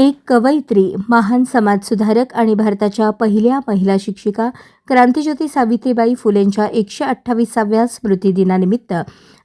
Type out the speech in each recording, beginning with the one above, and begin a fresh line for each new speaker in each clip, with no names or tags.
एक कवयित्री महान समाजसुधारक आणि भारताच्या पहिल्या महिला शिक्षिका क्रांतीज्योती सावित्रीबाई फुलेंच्या एकशे अठ्ठावीसाव्या स्मृतिदिनानिमित्त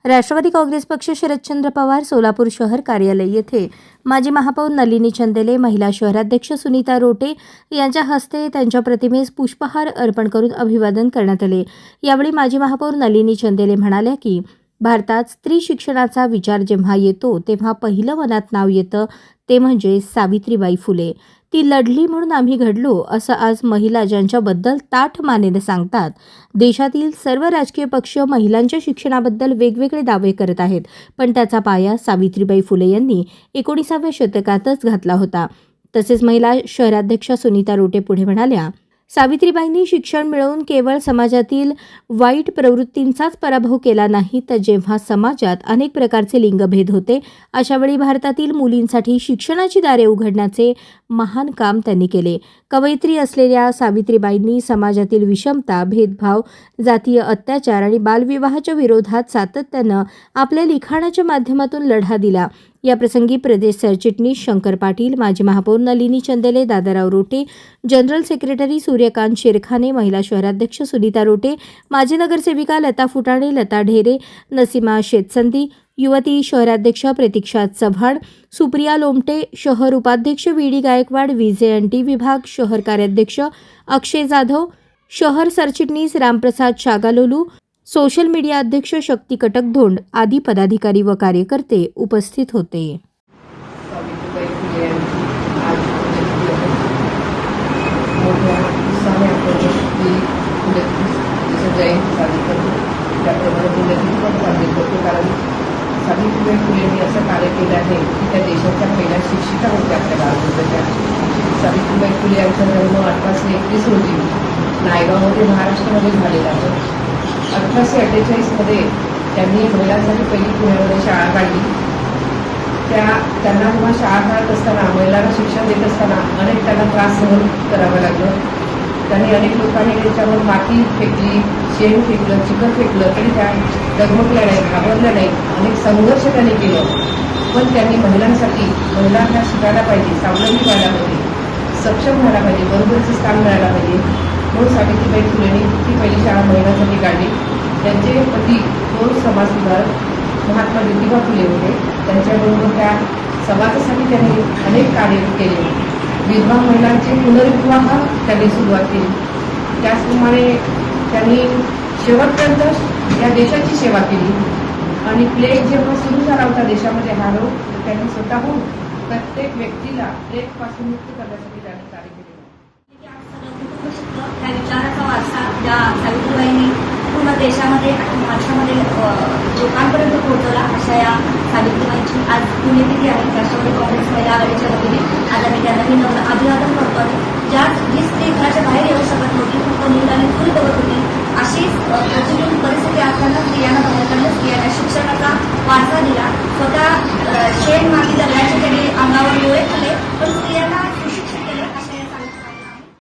राष्ट्रवादी काँग्रेस पक्ष शरदचंद्र पवार सोलापूर शहर कार्यालय येथे माजी महापौर नलिनी चंदेले महिला शहराध्यक्ष सुनीता रोटे यांच्या हस्ते त्यांच्या प्रतिमेस पुष्पहार अर्पण करून अभिवादन करण्यात आले. यावेळी माजी महापौर नलिनी चंदेले म्हणाल्या की भारतात स्त्री शिक्षणाचा विचार जेव्हा येतो तेव्हा पहिलं मनात नाव येतं ते म्हणजे सावित्रीबाई फुले. ती लढली म्हणून आम्ही घडलो असं आज महिला ज्यांच्याबद्दल ताठ मानेने सांगतात. देशातील सर्व राजकीय पक्ष महिलांच्या शिक्षणाबद्दल वेगवेगळे दावे करत आहेत पण त्याचा पाया सावित्रीबाई फुले यांनी एकोणीसाव्या शतकातच घातला होता. तसेच महिला शहराध्यक्षा सुनीता रोटे पुढे म्हणाल्या सावित्रीबाईंनी शिक्षण मिळवून केवळ समाजातील वाईट प्रवृत्तींचाच पराभव केला नाही तर जेव्हा समाजात अनेक प्रकारचे लिंगभेद होते अशावेळी भारतातील मुलींसाठी शिक्षणाची दारे उघडण्याचे महान काम त्यांनी केले. कवयित्री असलेल्या सावित्रीबाईंनी समाजातील विषमता भेदभाव जातीय अत्याचार आणि बालविवाहाच्या विरोधात सातत्यानं आपल्या लिखाणाच्या माध्यमातून लढा दिला. याप्रसंगी प्रदेश सरचिटणीस शंकर पाटील माजी महापौर नलिनी चंदेले दादाराव रोटे जनरल सेक्रेटरी सूर्यकांत शेरखाने महिला शहराध्यक्ष सुनीता रोटे माजी नगरसेविका लता फुटाणे लता ढेरे नसीमा शेतसंदी युवती शहराध्यक्ष प्रतीक्षा चव्हाण सुप्रिया लोमटे शहर उपाध्यक्ष व्ही डी गायकवाड व्ही विभाग शहर कार्याध्यक्ष अक्षय जाधव शहर सरचिटणीस रामप्रसाद शागालोलू सोशल मीडिया अध्यक्ष शक्ती कटकधोंड आदी पदाधिकारी व कार्यकर्ते उपस्थित होते.
सावित्रीबाई फुलेंनी असं कार्य केलं आहे की त्या देशाच्या पहिल्या शिक्षिका होत्या आपल्या भारताच्या सावित्रीबाई फुले यांचा जन्म अठराशे एकवीस रोजी नायगावमध्ये महाराष्ट्रामध्ये झालेला आहे. अठराशे अठ्ठेचाळीसमध्ये त्यांनी महिलांसाठी पहिली पुण्यामध्ये शाळा काढली. त्या त्यांना जेव्हा शाळा काढत असताना महिलांना शिक्षण देत असताना अनेक त्यांना त्रास सहन करावा लागलं. त्यांनी अनेक लोकांनी त्याच्यावर माती फेकली शेण फेकलं चिखल फेकलं तरी त्या डगमगल्या नाही घाबरल्या नाही अनेक संघर्ष त्यांनी केलं. पण त्यांनी महिलांसाठी महिलांना शिकायला पाहिजे स्वावलंबी व्हायला पाहिजे सक्षम व्हायला पाहिजे बरोबरीचं स्थान मिळायला पाहिजे. म्हणून सावित्रीबाई फुलेंनी ती पहिली शाळा महिलांसाठी काढली. त्यांचे पती दोन समाजसुधारक महात्मा ज्योतिबा फुले होते. त्यांच्याबरोबर त्या समाजासाठी त्यांनी अनेक कार्य केले. विधवा महिलांचे पुनर्विवाह त्यांनी सुरुवात केली. त्याचप्रमाणे त्यांनी शेवटपर्यंत या देशाची सेवा केली. आणि प्लेग जेव्हा सुरू झाला होता देशामध्ये हा रोग त्यांनी स्वतःहून प्रत्येक व्यक्तीला प्लेगपासून मुक्त करण्यासाठी त्यांनी कार्य केले.
त्या विचाराचा वारसा ज्या सावित्रीबाईंनी पूर्ण देशामध्ये आणि महाराष्ट्रामध्ये लोकांपर्यंत पोहोचवला अशा या सावित्रीबाईंची आज पुण्यतिथी आहे. राष्ट्रवादी काँग्रेस महिला आघाडीच्या वतीने आज आम्ही त्यांना मी नम्र अभिवादन करतो आणि ज्या जी स्त्री घराच्या बाहेर येऊ शकत नव्हती फक्त मुलांनी चूल बघत होती. अशीच प्रतिकूल परिस्थिती असताना स्त्रियांना भारताने स्त्रियांना शिक्षणाचा वारसा दिला. स्वतः शेण माती दगडाचे त्यांनी अंगावर डोळे खाले पण स्त्रियांना